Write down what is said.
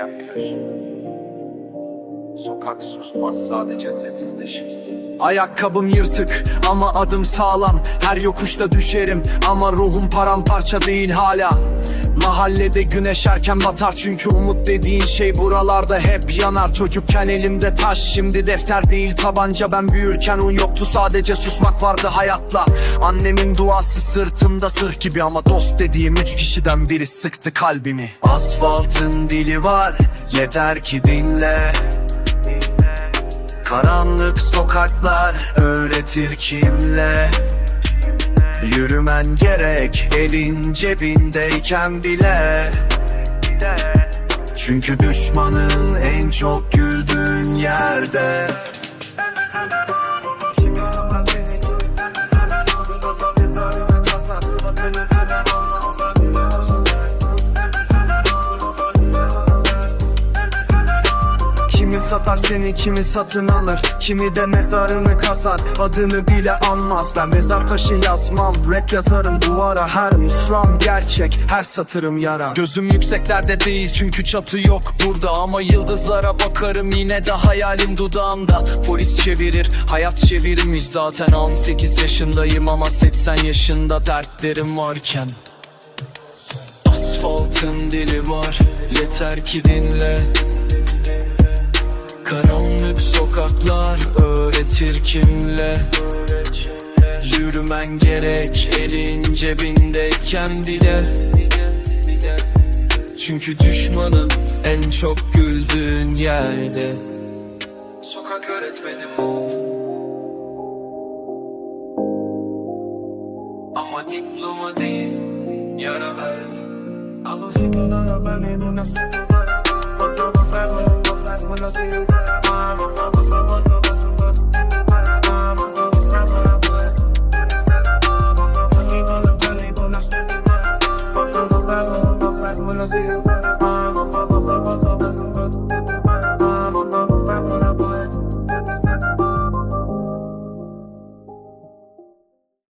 bilir. Sokak susmaz sadece sessizleşir. Ayakkabım yırtık ama adım sağlam. Her yokuşta düşerim ama ruhum paramparça değil hala. Mahallede güneş erken batar çünkü umut dediğin şey buralarda hep yanar. Çocukken elimde taş şimdi defter değil tabanca. Ben büyürken un yoktu sadece susmak vardı hayatla. Annemin duası sırtımda sır gibi ama dost dediğim üç kişiden biri sıktı kalbimi. Asfaltın dili var yeter ki dinle Karanlık sokaklar öğretir kimle? Yürümen gerek elin cebindeyken bile. Çünkü düşmanın en çok güldüğün yerde satar seni kimi satın alır Kimi de mezarını kasar Adını bile anmaz Ben mezar taşı yazmam. Rap yazarım duvara Her misram gerçek Her satırım yara. Gözüm yükseklerde değil çünkü çatı yok burada. Ama yıldızlara bakarım yine de hayalim dudağımda. Polis çevirir hayat çevirmiş zaten. 18 yaşındayım ama 80 yaşında dertlerim varken. Asfaltın dili var yeter ki dinle sokaklar öğretir kimle? Yürümen gerek elin cebindeyken bile Çünkü düşmanın en çok güldüğün yerde. Sokak öğretmenim ol Ama diploma değil yara verdi. Ama sigara vermenin nasıl